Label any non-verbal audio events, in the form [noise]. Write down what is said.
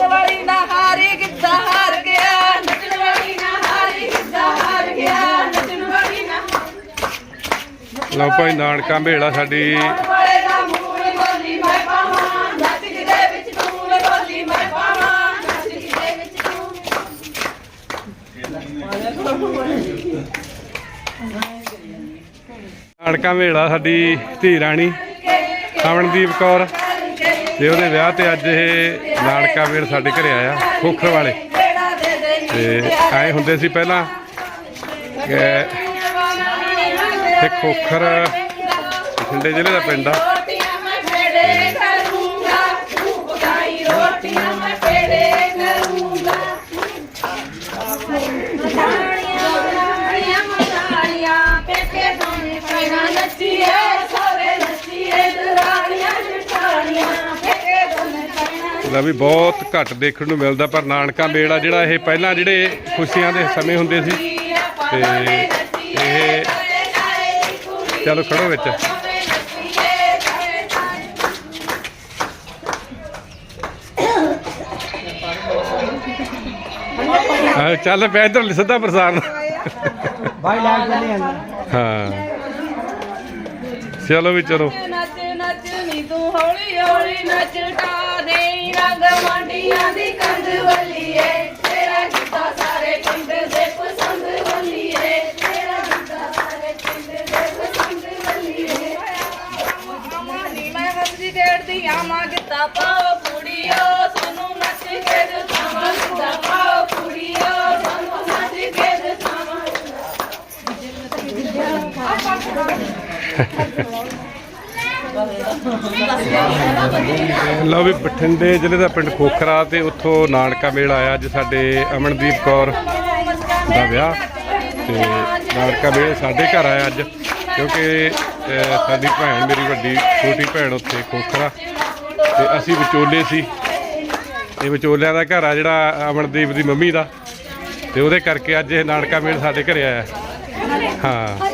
ਭਾਈ ਨਾ ਹਾਰੀ ਗਿੱਧਾ ਹਾਰ ਗਿਆ ਨੱਚਣ ਨਾ ਹਾਰੀ ਗਿੱਧਾ ਹਾਰ ਗਿਆ ਨੱਚਣ ਨਾ ਲਓ ਭਾਈ ਨਾਨਕਾ ਮੇਲਾ ਸਾਡੀ ਪਾਉਣ ਵਾਲੇ ਦਾ ਮੂੰਹ ਨੀ ਬੋਲੀ ਮੈਂ ਪਾਵਾਂ ਨੱਚ ਦੇ ਵਿੱਚ ਤੂੰ ਨੀ ਬੋਲੀ ਮੈਂ ਪਾਵਾਂ ਨੱਚ ਦੇ ਵਿੱਚ ਤੂੰ ਨਾਨਕਾ ਮੇਲਾ ਸਾਡੀ ਧੀ ਰਾਣੀ ਅਮਨਦੀਪ ਕੌਰ ਤੇ ਉਹਦੇ ਵਿਆਹ ਤੇ ਅੱਜ ਇਹ ਨਾਨਕਾ ਮੇਲ ਸਾਡੇ ਘਰੇ ਆਇਆ, ਖੋਖਰ ਵਾਲੇ। ਕਿਹੜਾ ਤੇ ਆਏ ਹੁੰਦੇ ਸੀ ਪਹਿਲਾਂ ਕਿ ਖੋਖਰ ਬਠਿੰਡੇ ਜ਼ਿਲ੍ਹੇ ਦਾ ਪਿੰਡ ਆ। ਦਾ ਵੀ ਬਹੁਤ ਘੱਟ ਦੇਖਣ ਨੂੰ ਮਿਲਦਾ ਪਰ ਨਾਨਕਾ ਮੇਲਾ ਜਿਹੜਾ ਇਹ ਪਹਿਲਾਂ ਜਿਹੜੇ ਖੁਸ਼ੀਆਂ ਦੇ ਸਮੇਂ ਹੁੰਦੇ ਸੀ ਤੇ ਇਹ ਚਲੋ ਖੜੋ ਵਿੱਚ। ਚੱਲ ਪੈ ਇਧਰ ਸਿੱਧਾ ਪ੍ਰਸਾਰ ਭਾਈ ਜਲੇ ਅੰਦਰ ਹਾਂ। ਚਲੋ ਵੀ ਚਲੋ। ਨੱਚ ਨੱਚ ਨੀ ਤੂੰ ਹੌਲੀ ਹੌਲੀ ਨੱਚ ਟਾ ਦੇ ਰੰਗ ਮੰਡੀਆਂ ਦੀ ਕੰਧ ਵੱਲੀਏ। ਤੇਰਾ ਗਿੱਧਾ ਸਾਰੇ ਪਿੰਡ ਦੇ ਪਸੰਦ ਵੱਲੀਏ। ਤੇਰਾ ਗਿੱਧਾ ਸਾਰੇ ਪਿੰਡ ਦੇ ਪਸੰਦ ਵੱਲੀਏ। ਮਾਨੀ ਮੈਂ ਹੱਸੀ ਖੇਡਦੀ ਆਵਾਂ ਗਿੱਧਾ ਪਾਓ ਕੁੜੀਓ ਸਾਨੂੰ ਨੱਚ ਕੇ ਦਿਖਾਵਾਂ ਗਿੱਧਾ ਪਾਓ ਕੁੜੀਓ ਸਾਨੂੰ ਨੱਚ ਕੇ ਦਿਖਾਵਾਂ [laughs] [laughs] ਲਓ ਵੀ ਬਠਿੰਡੇ ਜ਼ਿਲ੍ਹੇ ਦਾ ਪਿੰਡ ਖੋਖਰਾ ਤੇ ਉੱਥੋਂ ਨਾਨਕਾ ਮੇਲਾ ਆਇਆ ਅੱਜ ਸਾਡੇ ਅਮਨਦੀਪ ਕੌਰ ਦਾ ਵਿਆਹ ਤੇ ਨਾਨਕਾ ਮੇਲ ਸਾਡੇ ਘਰ ਆਇਆ ਅੱਜ ਕਿਉਂਕਿ ਸਾਡੀ ਭੈਣ ਮੇਰੀ ਵੱਡੀ ਛੋਟੀ ਭੈਣ ਉੱਥੇ ਖੋਖਰਾ ਤੇ ਅਸੀਂ ਵਿਚੋਲੇ ਸੀ। ਇਹ ਵਿਚੋਲਿਆਂ ਦਾ ਘਰ ਆ ਜਿਹੜਾ ਅਮਨਦੀਪ ਦੀ ਮੰਮੀ ਦਾ ਤੇ ਉਹਦੇ ਕਰਕੇ ਅੱਜ ਇਹ ਨਾਨਕਾ ਮੇਲ ਸਾਡੇ ਘਰੇ ਆਇਆ। ਹਾਂ।